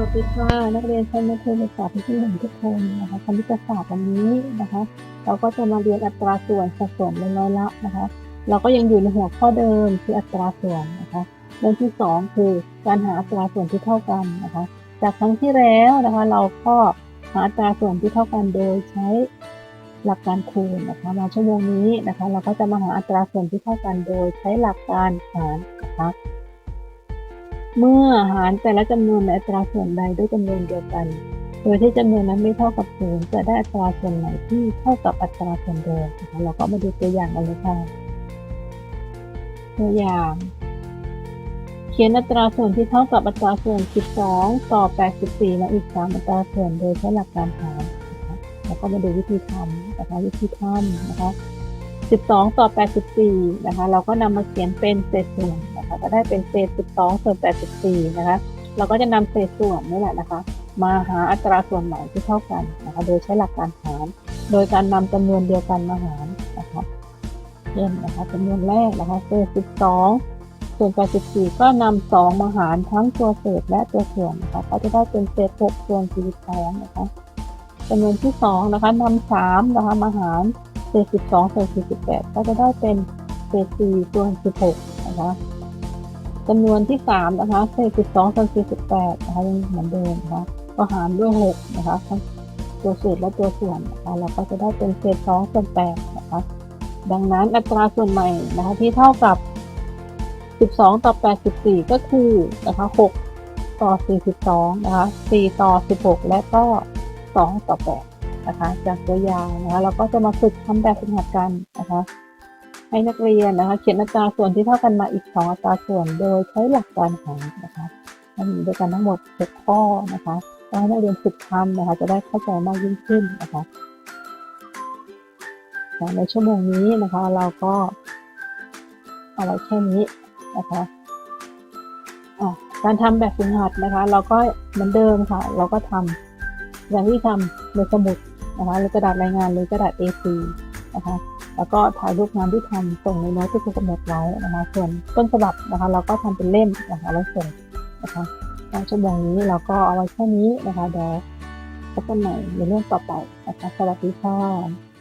วัสดีค่ะ นักเรียนชั้นมัธยมศึกษาที่หนึ่งทุกคนนะคะคณิตศาสตร์วันนี้นะคะ เราก็จะมาเรียนอัตราส่วนสัดส่วนในร้อยละนะคะ เราก็ยังอยู่ในหัวข้อเดิมคืออัตราส่วนนะคะเรื่องที่สองคือการหาอัตราส่วนที่เท่ากันนะคะ จากครั้งที่แล้วนะคะ เราก็หาอัตราส่วนที่เท่ากันโดยใช้หลักการคูณนะคะ มาชั่วโมงนี้นะคะ เราก็จะมาหาอัตราส่วนที่เท่ากันโดยใช้หลักการหารนะคะ เมื่อหารแต่ละจำนวนในอัตราส่วนใดด้วยจำนวนเดียวกัน โดยที่จำนวนนั้นไม่เท่ากับศูนย์จะได้อัตราส่วนไหนที่เท่ากับอัตราส่วนเดิมนะคะเราก็มาดูตัวอย่างกันเลยค่ะตัวอย่าง เขียนอัตราส่วนที่เท่ากับอัตราส่วน 12 ต่อ 84 และอีก 3 อัตราส่วนโดยใช้หลักการหารนะคะแล้วก็มาดูวิธีทำนะคะวิธีทำนะคะ 12 ต่อ 84 นะคะ เราก็นำมาเขียนเป็นเศษส่วน ก็ได้เป็นเศษ 12ส่วน84 นะคะ เราก็จะนำเศษส่วนนี่แหละนะคะ มาหาอัตราส่วนใหม่ที่เท่ากันนะคะ โดยใช้หลักการหาร โดยการนำจำนวนเดียวกันมาหารนะคะเช่นนะคะจำนวนแรกนะคะเศษ 12 ส่วน 84 ก็นำ2มาหารทั้งตัวเศษและตัวส่วนนะคะ ก็จะได้เป็นเศษ 6 ส่วน 42 นะคะจำนวนที่ 2 นะคะนำ3นะคะมาหารเศษ 12 ส่วน 48 ก็จะได้เป็นเศษ 4 ส่วน 16 นะคะ จำนวนที่3นะคะเศษ12ส่วน48นะคะยังเหมือนเดิมนะคะก็หารด้วย6นะคะทั้งตัวเศษและตัวส่วนนะคะเราก็จะได้เป็นเศษ2ส่วน8นะคะดังนั้นอัตราส่วนใหม่นะคะที่เท่ากับ 12 ต่อ 84 ก็คือนะคะ6ต่อ 42 นะคะ 4 ต่อ 16 และก็ 2 ต่อ 8 นะคะ จากตัวอย่างนะคะเราก็จะมาฝึกทำแบบฝึกหัดกันนะคะ ให้นักเรียนนะคะ เขียนอัตราส่วนที่เท่ากันมาอีก 2 อัตราส่วน โดยใช้หลักการหารนะคะให้มีด้วยกันทั้งหมด6ข้อนะคะก็ให้นักเรียนฝึกทำนะคะ จะได้เข้าใจมากยิ่งขึ้นนะคะในชั่วโมงนี้นะคะ เราก็เอาไว้แค่นี้นะคะอะการทำแบบฝึกหัดนะคะ เราก็เหมือนเดิมค่ะ เราก็ทำอย่างที่ทำในสมุดนะคะหรือกระดาษรายงานหรือกระดาษ A4 นะคะ แล้วก็ถ่ายรูปงานที่ทำส่งในโน้ตที่คุณกำหนดไว้นะคะ ส่วนต้นฉบับนะคะ เราก็ทำเป็นเล่มนะคะแล้วส่งนะคะในชั่วโมงนี้เราก็เอาไว้แค่นี้นะคะเดี๋ยวพบกันใหม่ในเรื่องต่อไปนะคะสวัสดีค่ะ